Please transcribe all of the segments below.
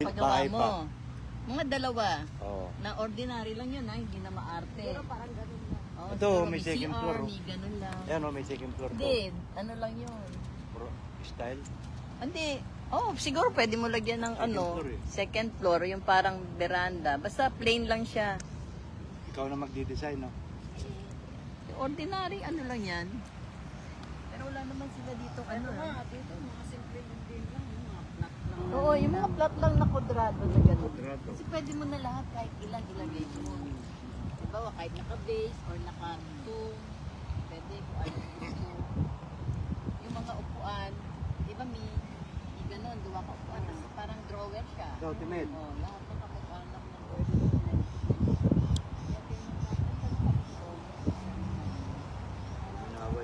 Pagawa mo. pa. Mga dalawa. Oo. Na ordinary lang yun ha, hindi na maarte. Pero parang ganun lang. Oo, Ito, siguro may second CR, floor, oh. May ganun lang. Yan o, may second floor. Hindi, ano lang yun. Pro- Style. Hindi. Oh, siguro pwede mo lagyan ng Second ano, floor eh. second floor, yung parang veranda. Basta plain lang siya. Ikaw na magdi-design, no? Ordinary, ano lang yan. Pero wala naman sila dito. Ano, Ano nga, dito, mga simple yung din lang. Yung mga flat lang. Oo, yung mga plot lang kwadrado na gano'n. Kasi pwede mo na lahat kahit ilan ilagay mo. Diba, kahit naka-base or naka-two, pwede kung ano gusto. Yung mga upuan, di ba mi, may gano'n, duwa ka upuan, kasi parang drawer siya. Timed. Oh, lahat ng kapuan lang ng pwede mo na.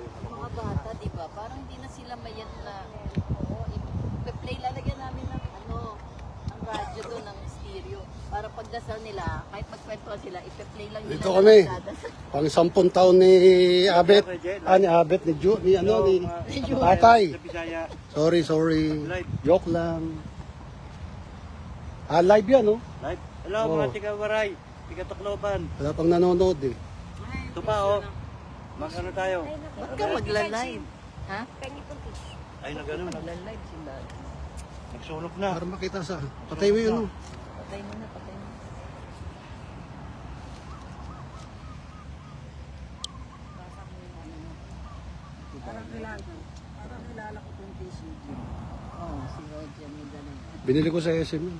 Mga bata, di ba? Parang hindi na sila mayat na, oo, ipe-play, lalagyan namin ng ano, ng radyo stereo. Para pagdasal nila, kahit magkwentuhan sila, ipe-play lang nila. Dito kami. Pang sampung taon ni Abet. Ah, ni Abet, ni Ju, ni ano, ni tatay. Sa Bisaya. Sorry, sorry. Joke lang. Ah, live yan, no? Live. Hello, Oo. mga tiga-waray. Tiga-Tacloban. Wala pang nanonood eh. Ito pa, oh. Mag-ano tayo? Ba't ka magla-live? Ha? Ay, na ganun. Magla-live sila. Nagsulok na. Para makita sa... Patay mo yun, no? Patay mo na, patay mo. Parang kilala. Parang kilala ko itong fish. Oo, oh, si Roger ganun. Binili ko sa SM yun.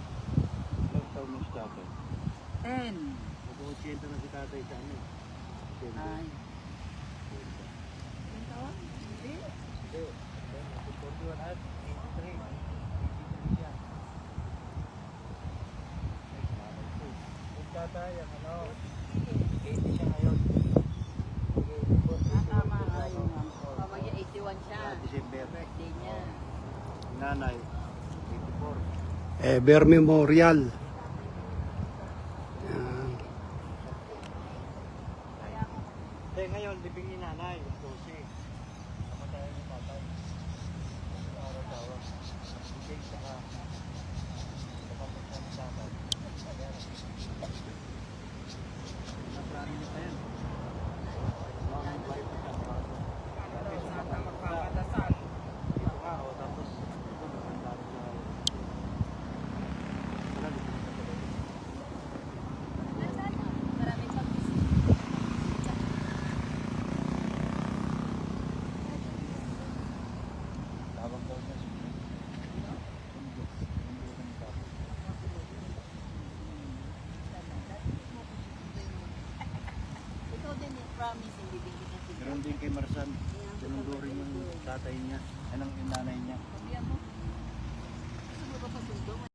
Ilang taon mo si tatay? Ten. Mag-80 na si tatay sa ano. Ay. Tatay, ang ano, 80 siya ngayon. Ah, tama nga yun. Mamaya 81 siya. Ah, December. Birthday niya. Nanay, 84. Ever Memorial. Yan. Eh, ngayon, libing ni nanay, 12. Kamatayan ni tatay. Araw-araw. Libing saka kapatid na ni tatay. Ayan. Naprami na pa yan. Long life na siya. Sana magpapadasal. Dito nga, oh, tapos ito, maganda rin siya. Wala, libing na tuloy. Maraming pag Tawag daw niya. Sundo. Sundo ng tao. Ikaw din eh, promise, hindi din kita siguro. Meron din kay Marsan. Sinundo rin yung tatay niya. Anong yung nanay niya. Sabihan mo. Gusto mo ba pasundo?